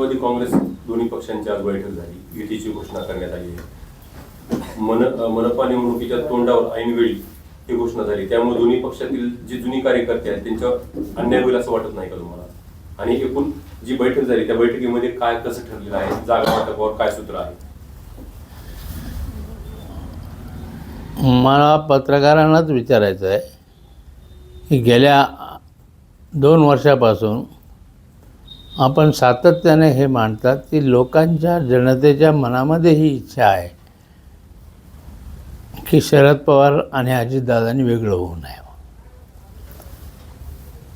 राष्ट्रवादी काँग्रेस दोन्ही पक्षांची आज बैठक झाली. युतीची घोषणा करण्यात आली आहे. मन मनपा निवडणुकीच्या तोंडावर ऐनवेळी ही घोषणा झाली. त्यामुळे दोन्ही पक्षातील जे जुनी कार्यकर्ते आहेत त्यांच्यावर अन्याय होईल असं वाटत नाही का तुम्हाला? आणि एकूण जी बैठक झाली त्या बैठकीमध्ये काय कसं ठरलेलं आहे? जागा वाटपावर काय सूत्र आहे? मला पत्रकारांनाच विचारायचं आहे की गेल्या दोन वर्षापासून आपण सातत्याने हे मांडतात की लोकांच्या जनतेच्या मनामध्ये ही इच्छा आहे की शरद पवार आणि अजितदादांनी वेगळं होऊ नये.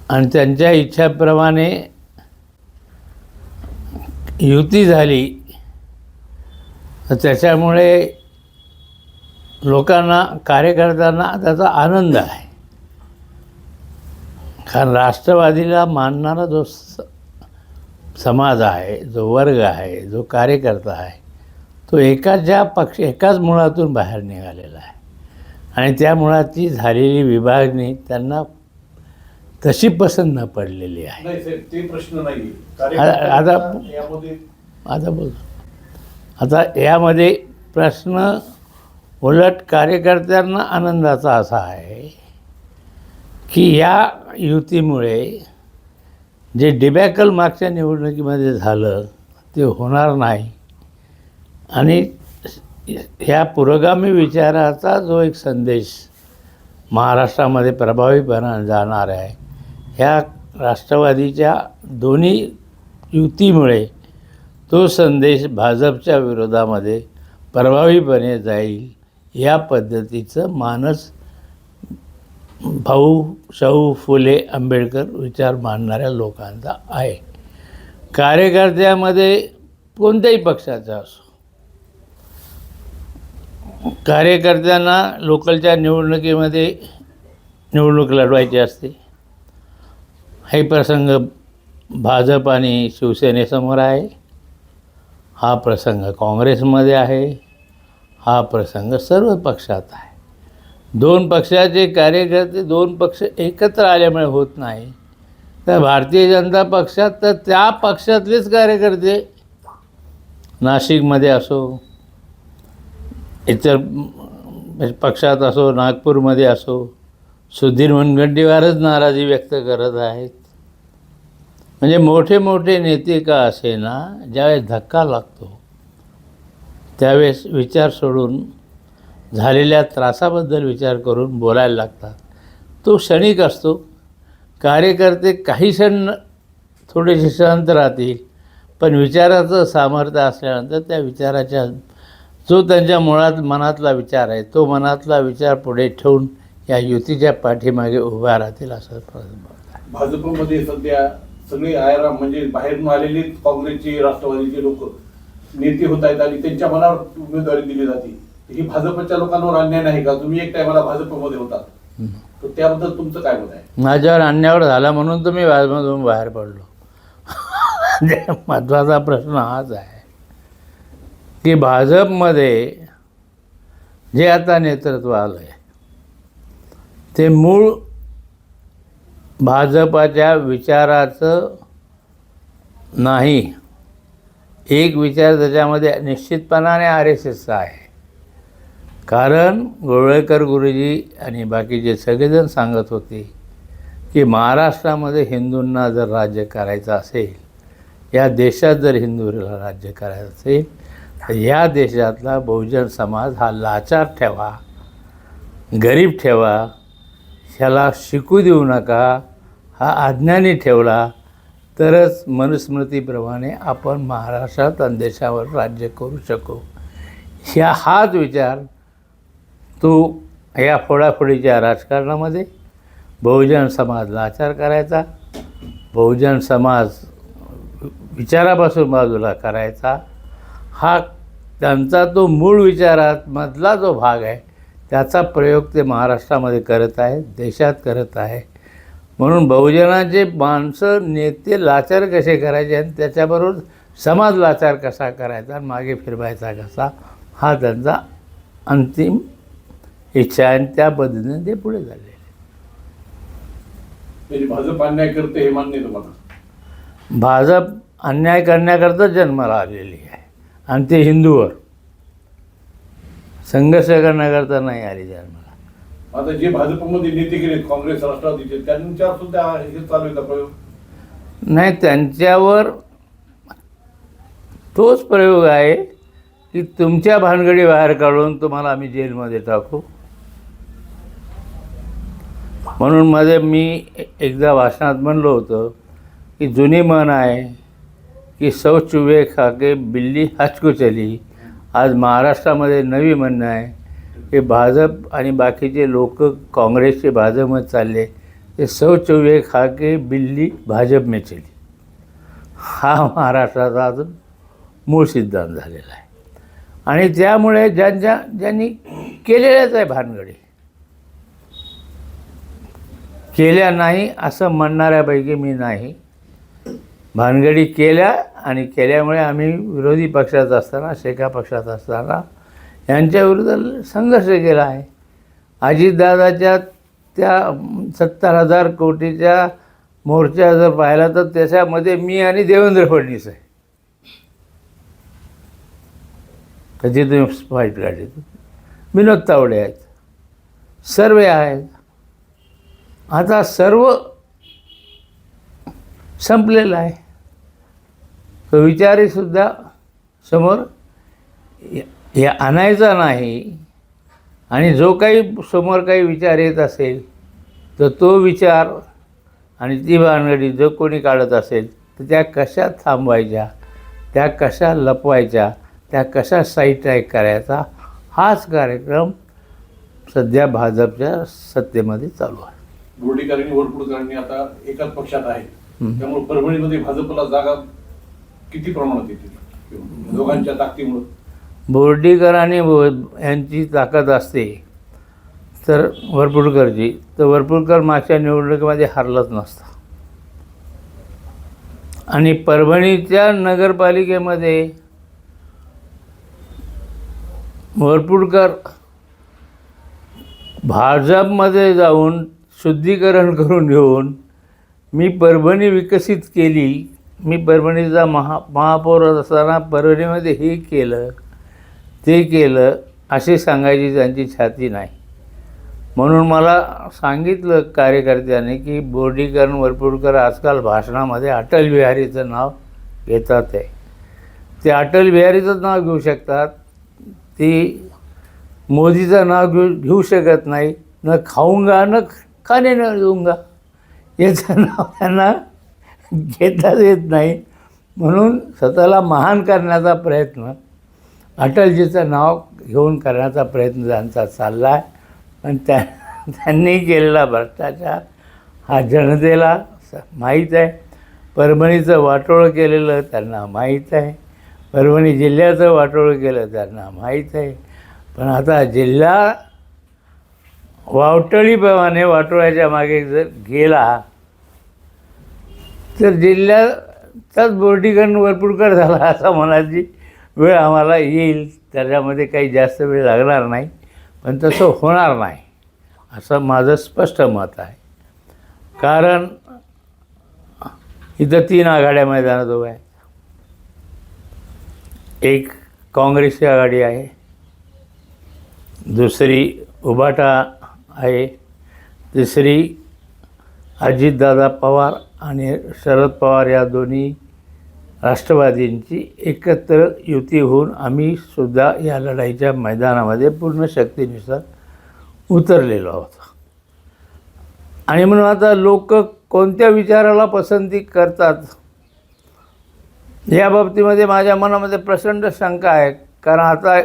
आणि त्यांच्या इच्छाप्रमाणे युती झाली तर त्याच्यामुळे लोकांना कार्यकर्त्यांना त्याचा आनंद आहे. कारण राष्ट्रवादीला मानणारा जो समाज आहे जो वर्ग आहे जो कार्यकर्ता आहे तो एकाच ज्या पक्ष एकाच मुळातून बाहेर निघालेला आहे. आणि त्या मुळाची झालेली विभागणी त्यांना तशी पसंत न पडलेली आहे. नाही साहेब ते प्रश्न नाही आता- यामध्ये आता बोल. आता यामध्ये प्रश्न उलट कार्यकर्त्यांना आनंदाचा असा आहे की या युतीमुळे जे डिबॅकल मागच्या निवडणुकीमध्ये झालं ते होणार नाही. आणि ह्या पुरोगामी विचाराचा जो एक संदेश महाराष्ट्रामध्ये प्रभावीपणाने जाणार आहे ह्या राष्ट्रवादीच्या दोन्ही युतीमुळे तो संदेश भाजपच्या विरोधामध्ये प्रभावीपणे जाईल या पद्धतीचं मानस भाऊ शाहू फुले आंबेडकर विचार मांडणाऱ्या लोकांचा आहे. कार्यकर्त्यामध्ये कोणत्याही पक्षाचा असो. कार्यकर्त्यांना लोकलच्या निवडणुकीमध्ये निवडणूक लढवायची असते. हे प्रसंग भाजप आणि शिवसेनेसमोर आहे. हा प्रसंग काँग्रेसमध्ये आहे. हा प्रसंग सर्व पक्षात आहे. दोन पक्षाचे कार्यकर्ते दोन पक्ष एकत्र आल्यामुळे होत नाही. तर भारतीय जनता पक्षात तर त्या पक्षातलेच कार्यकर्ते नाशिकमध्ये असो इतर पक्षात असो नागपूरमध्ये असो सुधीर मुनगंटीवारच नाराजी व्यक्त करत आहेत. म्हणजे मोठे मोठे नेते का असे ना ज्यावेळेस धक्का लागतो त्यावेळेस विचार सोडून झालेल्या त्रासाबद्दल विचार करून बोलायला लागतात. तो क्षणिक असतो. कार्यकर्ते काही क्षण थोडेसे शांत राहतील पण विचाराचं सामर्थ्य असल्यानंतर त्या विचाराच्या जो त्यांच्या मुळात मनातला विचार आहे तो मनातला विचार पुढे ठेवून या युतीच्या पाठीमागे उभा राहतील असं भाजपमध्ये सध्या सगळी आयरा म्हणजे बाहेरून आलेली काँग्रेसची राष्ट्रवादीचे लोक नेते होत आहेत आणि त्यांच्या मनावर उमेदवारी दिली जाते. ही भाजपच्या लोकांवर अन्याय नाही का? तुम्ही एक टायमाला भाजपमध्ये होता. तर त्याबद्दल तुमचं काय मत आहे? माझ्यावर अन्यावर झाला म्हणून तर मी व्याजमधून बाहेर पडलो. जे महत्त्वाचा प्रश्न हाच आहे. की भाजपमध्ये जे आता नेतृत्व आलं आहे ते मूळ भाजपाच्या विचाराचं नाही. एक विचार त्याच्यामध्ये निश्चितपणाने आर एस एसचा आहे. कारण गोळेकर गुरुजी आणि बाकीचे सगळेजण सांगत होते की महाराष्ट्रामध्ये हिंदूंना जर राज्य करायचं असेल या देशात जर हिंदूला राज्य करायचं असेल तर या देशातला बहुजन समाज हा लाचार ठेवा गरीब ठेवा ह्याला शिकू देऊ नका हा अज्ञानी ठेवला तरच मनुस्मृतीप्रमाणे आपण महाराष्ट्रात आणि देशावर राज्य करू शकू. ह्या हाच विचार तो या फोडाफोडीच्या राजकारणामध्ये बहुजन समाज लाचार करायचा बहुजन समाज विचारापासून बाजूला करायचा हा त्यांचा तो मूळ विचारामधला जो भाग आहे त्याचा प्रयोग ते महाराष्ट्रामध्ये करत आहेत देशात करत आहे. म्हणून बहुजनाचे माणसं नेते लाचार कसे करायचे आणि त्याच्याबरोबर समाज लाचार कसा करायचा आणि मागे फिरवायचा कसा हा त्यांचा अंतिम इच्छा आहे आणि त्या पद्धतीने ते पुढे झालेले म्हणजे भाजप अन्याय करते हे मान्य तुम्हाला? भाजप अन्याय करण्याकरता जन्माला आलेली आहे. आणि ते हिंदूवर. संघर्ष करण्याकरता नाही आली जन्माला. आता जे भाजपमध्ये नेते गेले काँग्रेस राष्ट्रवादीचे त्यांच्यावर सुद्धा हे चालू आहे का प्रयोग? नाही त्यांच्यावर तोच प्रयोग आहे की तुमच्या भानगडी बाहेर काढून तुम्हाला आम्ही जेलमध्ये टाकू. म्हणून माझे मी एकदा भाषणात म्हणलं होतं की जुनी म्हण आहे की सौ चुवे खाके बिल्ली हचको चली आज महाराष्ट्रामध्ये नवी म्हणणं आहे. की भाजप आणि बाकीचे लोक काँग्रेसचे भाजपमध्ये चालले. ते सौ चुवे खाके बिल्ली भाजप में चली. हा महाराष्ट्राचा अजून मूळ सिद्धांत झालेला आहे. आणि त्यामुळे ज्यांच्या ज्यांनी केलेल्याच आहे भानगडी केल्या नाही असं म्हणणाऱ्यापैकी मी नाही. भानगडी केल्या आणि केल्यामुळे आम्ही विरोधी पक्षात असताना शेका पक्षात असताना यांच्याविरुद्ध संघर्ष केला आहे. अजितदादाच्या त्या सत्तर हजार कोटीच्या मोर्चा जर पाहिला तर त्याच्यामध्ये मी आणि देवेंद्र फडणवीस आहे. त्याची तुम्ही फाईट काढली? विनोद तावडे आहेत. सर्व आहेत. आता सर्व संपलेलं आहे. तो विचारीसुद्धा समोर या- हे आणायचा नाही. आणि जो काही समोर काही विचार येत असेल तर तो विचार आणि ती भानगडी जो कोणी काढत असेल तर त्या कशा थांबवायच्या? त्या कशा लपवायच्या? त्या कशा साईटॅक करायचा? हाच कार्यक्रम सध्या भाजपच्या सत्तेमध्ये चालू आहे. बोर्डीकरांनी वरपुडकरांनी आता एकाच पक्षात आहे हम्म. त्यामुळे परभणीमध्ये भाजपला जागा किती प्रमाणात येतील दोघांच्या ताकदीमुळे. बोर्डीकर आणि यांची ताकद असते तर वरपुडकरची. तर वरपुडकर मागच्या निवडणुकीमध्ये हरलंच नसतं. आणि परभणीच्या नगरपालिकेमध्ये वरपुडकर भाजपमध्ये जाऊन शुद्धीकरण करून घेऊन मी परभणी विकसित केली. मी परभणीचा महा महापौर असताना परभणीमध्ये हे केलं ते केलं असे सांगायची त्यांची छाती नाही. म्हणून मला सांगितलं कार्यकर्त्याने की बोर्डीकरण वरपुडकर आजकाल भाषणामध्ये अटल बिहारीचं नाव घेतात आहे. ते अटल बिहारीचंच नाव घेऊ शकतात. ते मोदीचं नाव घेऊ घेऊ शकत नाही. न खाऊंगा न खाणे न देऊंगा याचं नाव त्यांना घेताच येत नाही. म्हणून स्वतःला महान करण्याचा प्रयत्न अटलजीचं नाव घेऊन करण्याचा प्रयत्न त्यांचा चालला आहे पण त्या त्यांनी केलेला भ्रष्टाचार हा जनतेला स- माहीत आहे. परभणीचं वाटोळं केलेलं त्यांना माहीत आहे. परभणी जिल्ह्याचं वाटोळं केलं त्यांना माहीत आहे. पण आता जिल्हा वावटळीप्रमाणे वाटोळ्याच्या मागे जर गेला तर जिल्ह्याचाच बोर्डीकरण वरपुडकर झाला असा म्हणायची वेळ आम्हाला येईल. त्याच्यामध्ये काही जास्त वेळ लागणार नाही पण तसं होणार नाही असं माझं स्पष्ट मत आहे. कारण इथं तीन आघाड्या मैदानात उभ्या आहेत. एक काँग्रेसची आघाडी आहे दुसरी उभाटा आहे. तिसरी अजितदादा पवार आणि शरद पवार या दोन्ही राष्ट्रवादींची एकत्र युती होऊन आम्ही सुद्धा या लढाईच्या मैदानामध्ये पूर्ण शक्तीनुसार उतरलेलो आहोत. आणि म्हणून आता लोक कोणत्या विचाराला पसंती करतात? या बाबतीमध्ये माझ्या मनामध्ये प्रचंड शंका आहे. कारण आता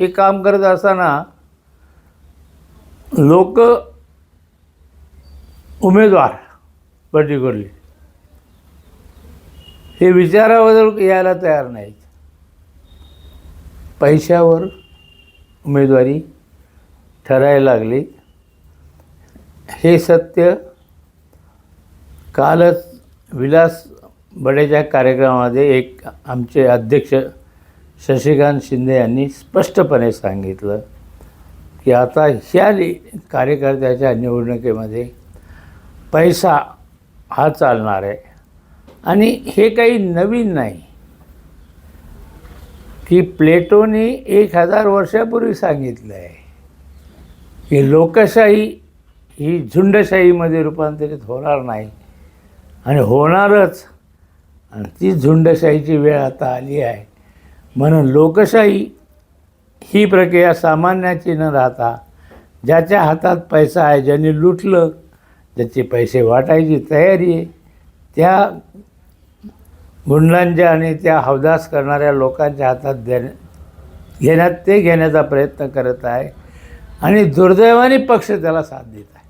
हे काम करत असताना लोक उमेदवार पर्टिक्युलरली हे विचाराबद्दल यायला तयार नाहीत. पैशावर उमेदवारी ठरायला लागली. हे सत्य कालच विलास बडेच्या कार्यक्रमामध्ये एक आमचे अध्यक्ष शशिकांत शिंदे यांनी स्पष्टपणे सांगितलं. की आता ह्या कार्यकर्त्याच्या निवडणुकीमध्ये पैसा हा चालणार आहे. आणि हे काही नवीन नाही. की प्लेटोने एक हजार वर्षापूर्वी सांगितलं आहे की लोकशाही ही झुंडशाहीमध्ये रूपांतरित होणार नाही. आणि होणारच. आणि ती झुंडशाहीची वेळ आता आली आहे. म्हणून लोकशाही ही प्रक्रिया सामान्याची न राहता ज्याच्या हातात पैसा आहे ज्याने लुटलं ज्याचे पैसे वाटायची तयारी आहे त्या गुंडांच्या आणि त्या हवदास करणाऱ्या लोकांच्या हातात देण्या घेण्यात ते घेण्याचा प्रयत्न करत आहे आणि दुर्दैवाने पक्ष त्याला साथ देत आहे.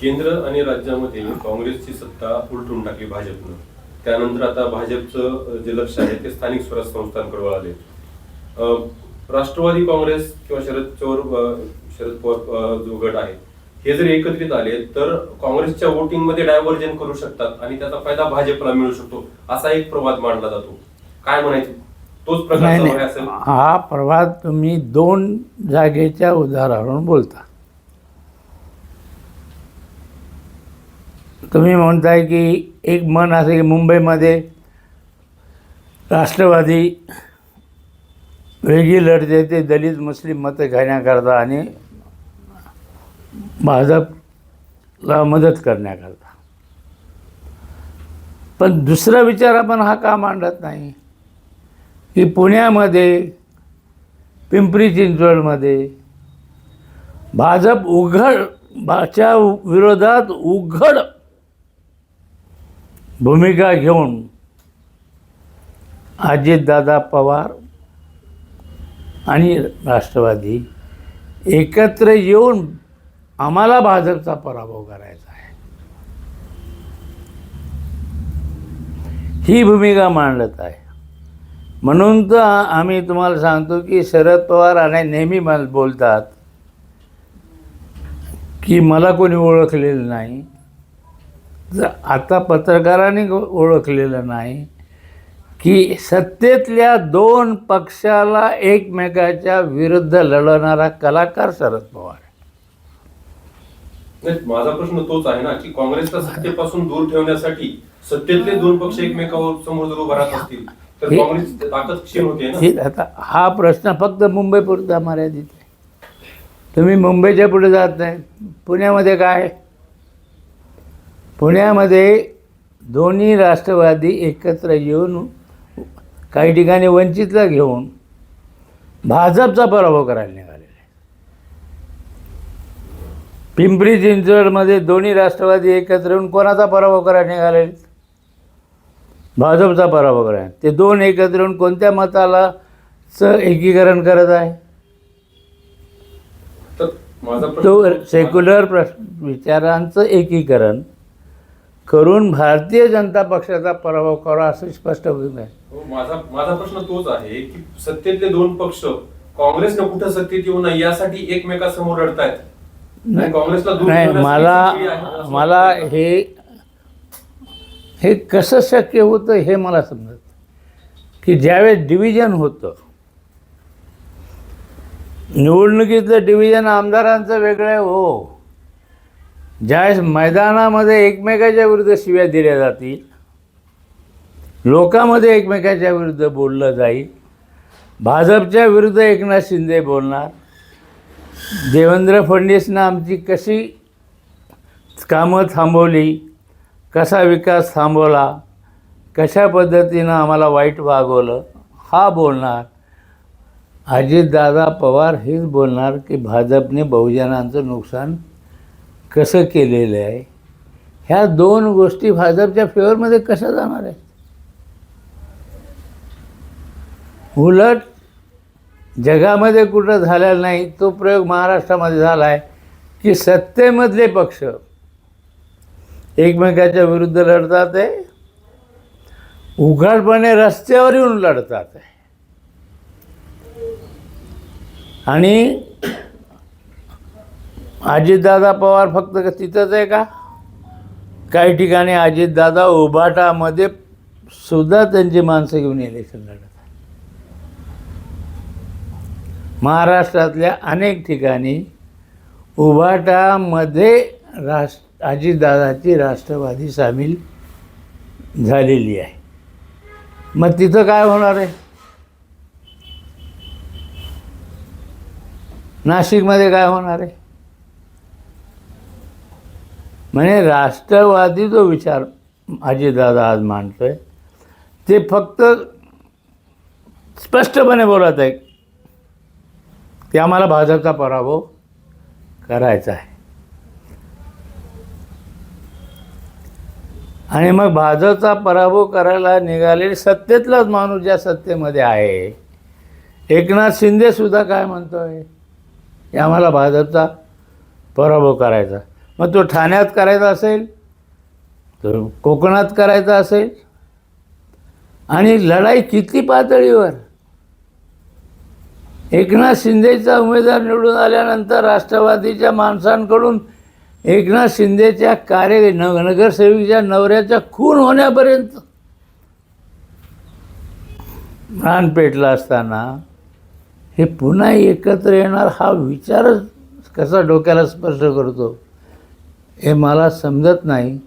केंद्र आणि राज्यामध्ये काँग्रेसची सत्ता उलटून टाकली भाजपनं. त्यानंतर आता भाजपचं जे लक्ष आहे ते स्थानिक स्वराज संस्थांकडे वळाले. राष्ट्रवादी काँग्रेस किंवा शरद पवार अ, शरद पवार जो गट आहे हे जर एकत्रित आले तर काँग्रेसच्या वोटिंगमध्ये डायव्हर्जन करू शकतात आणि त्याचा फायदा भाजपला मिळू शकतो असा एक प्रवाद मांडला जातो. काय म्हणायचं? तोच असेल. हा प्रवाद तुम्ही दोन जागेच्या उदाहरणावरून बोलता. तुम्ही म्हणताय की एक मन असं की मुंबईमध्ये राष्ट्रवादी वेगळी लढते ते दलित मुस्लिम मतं घेण्याकरता आणि भाजपला मदत करण्याकरता. पण दुसरा विचार आपण हा का मांडत नाही? की पुण्यामध्ये पिंपरी चिंचवडमध्ये भाजप उघड भाच्या विरोधात उघड भूमिका घेऊन अजितदादा पवार आणि राष्ट्रवादी एकत्र येऊन आम्हाला भाजपचा पराभव करायचा आहे. ही भूमिका मांडत आहे. म्हणून तर आम्ही तुम्हाला सांगतो की शरद पवार आणि नेहमी मला बोलतात की मला कोणी ओळखलेलं नाही. तर आता पत्रकारांनी ओळखलेलं नाही. की सत्तेतल्या दोन पक्षाला एकमेकाच्या विरुद्ध लढवणारा कलाकार शरद पवार. माझा प्रश्न तोच आहे ना की काँग्रेसला सत्तेपासून दूर ठेवण्यासाठी सत्तेतले दोन पक्ष एकमेकावर समोर जर उभा राहत असतील तर काँग्रेस ताकद क्षीण होते ना. हे आता हा प्रश्न फक्त मुंबईपुरता मर्यादित आहे. तुम्ही मुंबईच्या पुढे जात नाही. पुण्यामध्ये काय? पुण्यामध्ये दोन्ही राष्ट्रवादी एकत्र येऊन काही ठिकाणी वंचितला घेऊन भाजपचा पराभव करायला निघालेले आहे. पिंपरी चिंचवडमध्ये दोन्ही राष्ट्रवादी एकत्र येऊन कोणाचा पराभव करायला निघालेले भाजपचा पराभव करायला ते दोन एकत्र येऊन कोणत्या मताला च एकीकरण करत आहे? तो सेक्युलर प्रश्न विचारांचं एकीकरण करून भारतीय जनता पक्षाचा पराभव करा असं स्पष्ट होत आहे हो, माझा माझा प्रश्न तोच आहे की सत्तेतले दोन पक्ष काँग्रेसनं कुठं सत्तेत येऊ नये यासाठी एकमेकासमोर लढतायत नाही मला मला. हे हे कसं शक्य होतं हे मला समजत की ज्यावेळेस डिव्हिजन होतं निवडणुकीतलं डिव्हिजन आमदारांचं वेगळं हो. ज्यावेळेस मैदानामध्ये एकमेकाच्या विरुद्ध शिव्या दिल्या जातील लोकांमध्ये एकमेकाच्या विरुद्ध बोललं जाईल भाजपच्या विरुद्ध एकनाथ शिंदे बोलणार देवेंद्र फडणवीसनं आमची कशी कामं थांबवली कसा विकास थांबवला कशा पद्धतीनं आम्हाला वाईट वागवलं हा बोलणार. अजितदादा पवार हेच बोलणार की भाजपने बहुजनांचं नुकसान कसं केलेलं आहे ह्या दोन गोष्टी भाजपच्या फेवरमध्ये कशा जाणार आहेत? उलट जगामध्ये कुठं झालेला नाही तो प्रयोग महाराष्ट्रामध्ये झाला आहे की सत्तेमधले पक्ष एकमेकाच्या विरुद्ध लढतात आहे उघडपणे रस्त्यावर येऊन लढतात आहे. आणि अजितदादा पवार फक्त का तिथंच आहे का? काही ठिकाणी अजितदादा उभाटामध्ये सुद्धा त्यांची माणसं घेऊन इलेक्शन लढत महाराष्ट्रातल्या अनेक ठिकाणी उभाटामध्ये राष्ट्र अजितदादाची राष्ट्रवादी सामील झालेली आहे. मग तिथं काय होणार आहे? नाशिकमध्ये काय होणार आहे? म्हणजे राष्ट्रवादी जो विचार अजितदादा आज मांडतोय ते फक्त स्पष्टपणे बोलत आहे की आम्हाला भाजपचा पराभव करायचा आहे. आणि मग भाजपचा पराभव करायला निघालेली सत्तेतलाच माणूस ज्या सत्तेमध्ये आहे एकनाथ शिंदेसुद्धा काय म्हणतो आहे की आम्हाला भाजपचा पराभव करायचा मग तो ठाण्यात करायचा असेल तर कोकणात करायचा असेल आणि लढाई किती पातळीवर? एकनाथ शिंदेचा उमेदवार निवडून आल्यानंतर राष्ट्रवादीच्या माणसांकडून एकनाथ शिंदेच्या कार्य न नगरसेविकेच्या नवऱ्याचा खून होण्यापर्यंत. प्राण पेटला असताना हे पुन्हा एकत्र येणार हा विचारच कसा डोक्याला स्पर्श करतो? हे मला समजत नाही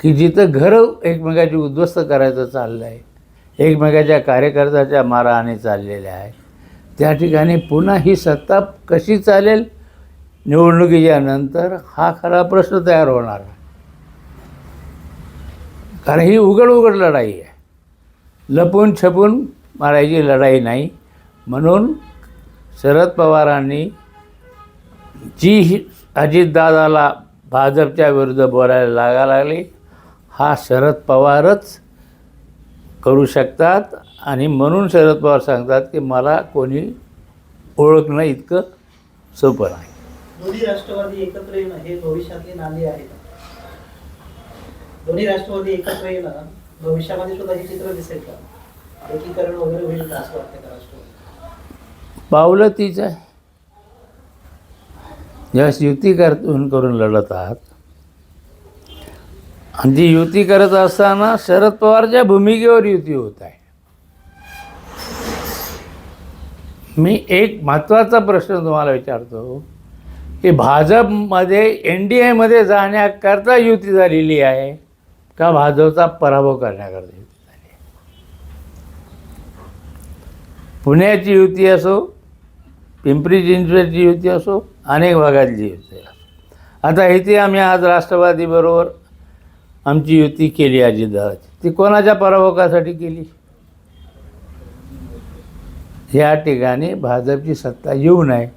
की जिथं घरं एकमेकाची उद्ध्वस्त करायचं चाललं आहे एकमेकाच्या कार्यकर्त्याच्या मारहाणी चाललेल्या आहे त्या ठिकाणी पुन्हा ही सत्ता कशी चालेल? निवडणुकीच्या नंतर हा खरा प्रश्न तयार होणार कारण ही उघड उघड लढाई आहे. लपून छपून मारायची लढाई नाही. म्हणून शरद पवारांनी जी ही अजितदादाला भाजपच्या विरुद्ध बोलायला लागा लागली. हा शरद पवारच करू शकतात आणि म्हणून शरद पवार सांगतात की मला कोणी ओळखणं इतकं सोपं नाही. दोन्ही राष्ट्रवादी एकत्र येणं हे भविष्यातली नांदी आहे. दोन्ही राष्ट्रवादी एकत्र येणं भविष्यामध्ये सुद्धा हे चित्र दिसेल का? एकीकरण वगैरे होईल का असं वाटतं का राष्ट्रवादी? पावलं तीच आहे. ज्यावेळेस युती करून करून लढत आहात आणि ती युती करत असताना शरद पवारच्या भूमिकेवर युती होत आहे. मी एक महत्त्वाचा प्रश्न तुम्हाला विचारतो की भाजपमध्ये एन डी एमध्ये जाण्याकरता युती झालेली आहे का भाजपचा पराभव करण्याकरता युती झाली पुण्याची युती असो पिंपरी चिंचवडची युती असो अनेक भागातली युती आता इथे आम्ही आज राष्ट्रवादीबरोबर आमची युती केली अजितदादाची. ती कोणाच्या पराभवासाठी केली? या ठिकाणी भाजपची सत्ता येऊ नये.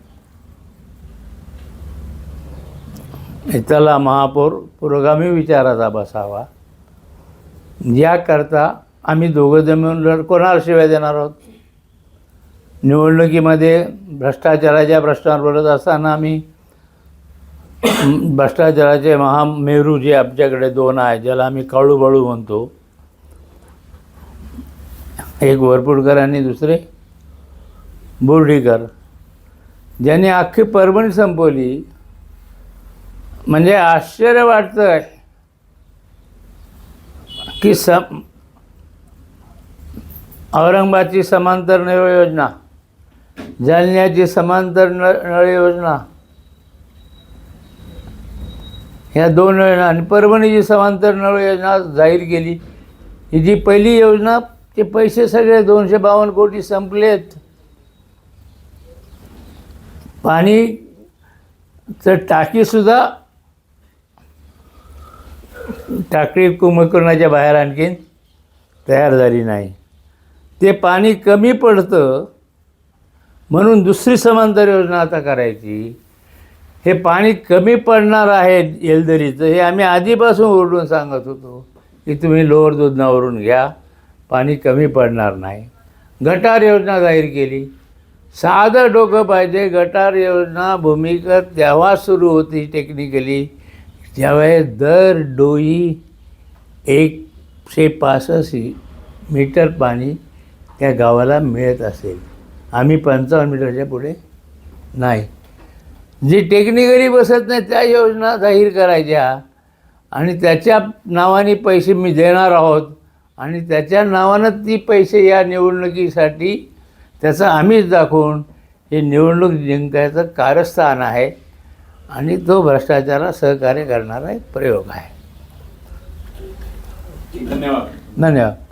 इथला महापौर पुरोगामी विचाराचा बसावा. याकरता आम्ही दोघं जमीन लढ कोणाला शिवाय देणार आहोत? निवडणुकीमध्ये भ्रष्टाचाराच्या प्रश्नावर बोलत असताना आम्ही भ्रष्टाचाराचे महामेरू जे आमच्याकडे दोन आहे ज्याला आम्ही काळूबाळू म्हणतो. एक वरपुडकर आणि दुसरे बोर्डीकर. ज्यांनी अख्खी परभणी संपवली. म्हणजे आश्चर्य वाटतं आहे की सम औरंगाबादची समांतर नळ योजना जालन्याची समांतर नळ नळ योजना. ह्या दोन योजना आणि परभणीची समांतर नळ योजना जाहीर केली. ही जी पहिली योजना ते पैसे सगळे दोनशे बावन्न कोटी संपलेत. पाणीचं टाकीसुद्धा टाकळी कुंभकर्णाच्या बाहेर आणखीन तयार झाली नाही. ते पाणी कमी पडतं म्हणून दुसरी समांतर योजना आता करायची. हे पाणी कमी पडणार आहे येलदरीचं हे आम्ही आधीपासून ओरडून सांगत होतो की तुम्ही लोअर दुधनावरून घ्या पाणी कमी पडणार नाही. गटार योजना जाहीर केली. साधं डोकं पाहिजे गटार योजना भूमिगत तेव्हा सुरू होती टेक्निकली ज्यावेळेस दर डोई एकशे पासष्ट मीटर पाणी त्या गावाला मिळत असेल. आम्ही पंचावन्न मीटरच्या पुढे नाही. जी टेक्निकली बसत नाही त्या योजना जाहीर करायच्या आणि त्याच्या नावाने पैसे मी देणार आहोत आणि त्याच्या नावानं ती पैसे या निवडणुकीसाठी त्याचं आम्हीच दाखवून हे निवडणूक जिंकायचं कारस्थान आहे आणि तो भ्रष्टाचाराला सहकार्य करणारा एक प्रयोग आहे. धन्यवाद. धन्यवाद.